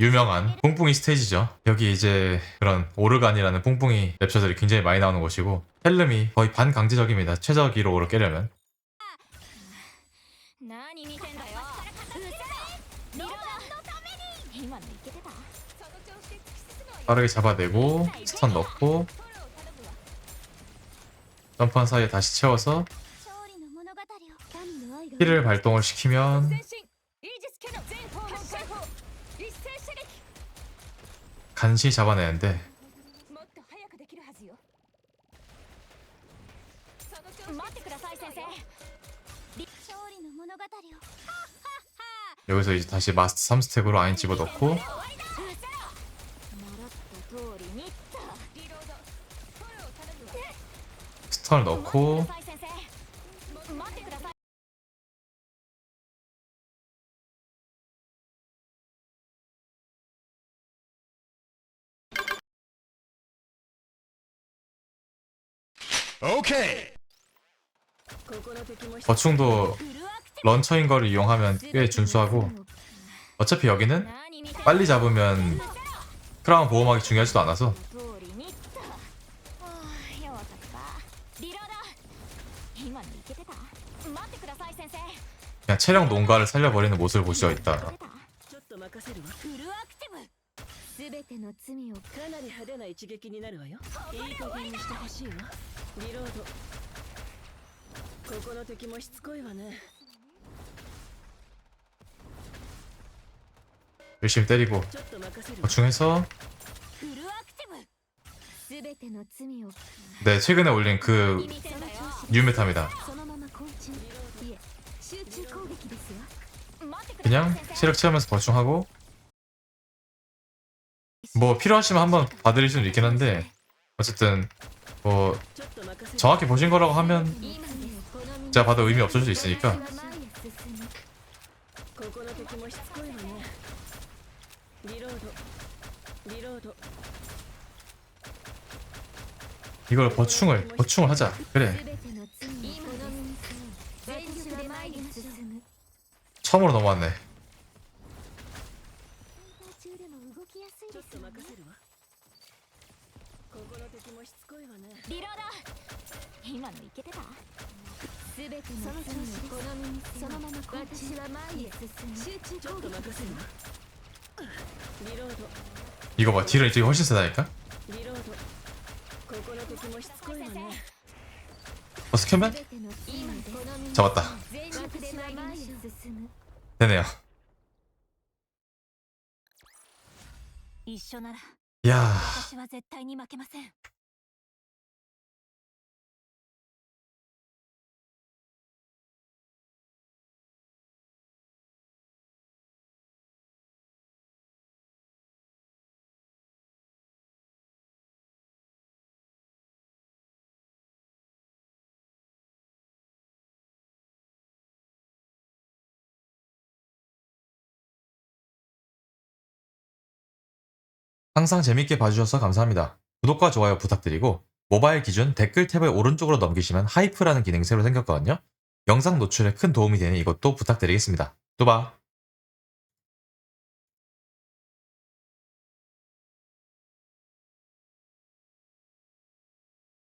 유명한 뿡뿡이 스테이지죠. 여기 이제 그런 오르간이라는 뿡뿡이 랩처들이 굉장히 많이 나오는 곳이고 헬름이 거의 반강제적입니다. 최저 기록으로 깨려면. 빠르게 잡아내고 스턴 넣고 점프한 사이에 다시 채워서 힐을 발동을 시키면 간신히 잡아내는데 여기서 이제 다시 마스터 3스택으로 아인 집어넣고 스턴을 넣고 오케이. 거충도 런처인 거를 이용하면 꽤 준수하고 어차피 여기는 빨리 잡으면 크라운 보호막이 중요하지도 않아서 그냥 체력 농가를 살려버리는 모습을 볼 수가 있다. ちょっと任せるわフルアクティブすべての罪をかなり派手な一撃になるわよいい加減にしてほしいわリロードここの敵もしつこいわね 열심히 때리고 ちょっと任せるわ 버충해서 フルアクティブすべての罪を 네 최근에 올린 그 見てんだよ 뉴메타입니다. そのまま昆虫いえ集中攻撃ですわ待ってください 그냥 先生 체력 채우면서 버충하고 뭐 필요하시면 한번 봐드릴 수는 있긴 한데 어쨌든 뭐 정확히 보신 거라고 하면 제가 봐도 의미 없을 수 있으니까. 이걸 보충을 보충을 하자. 그래. 처음으로 넘어왔네. しつこいわね。リロード。今のいけてた？すべてのその調子この身にそのまま私は前へ進む。集中ちょっと任せなリロード。이거 봐 딜을 되게 훨씬 세다니 까? 어 스캔 맨? 잡았다 되네요 이야 항상 재밌게 봐주셔서 감사합니다. 구독과 좋아요 부탁드리고 모바일 기준 댓글 탭을 오른쪽으로 넘기시면 하이프라는 기능이 새로 생겼거든요. 영상 노출에 큰 도움이 되는 이것도 부탁드리겠습니다. 뚜바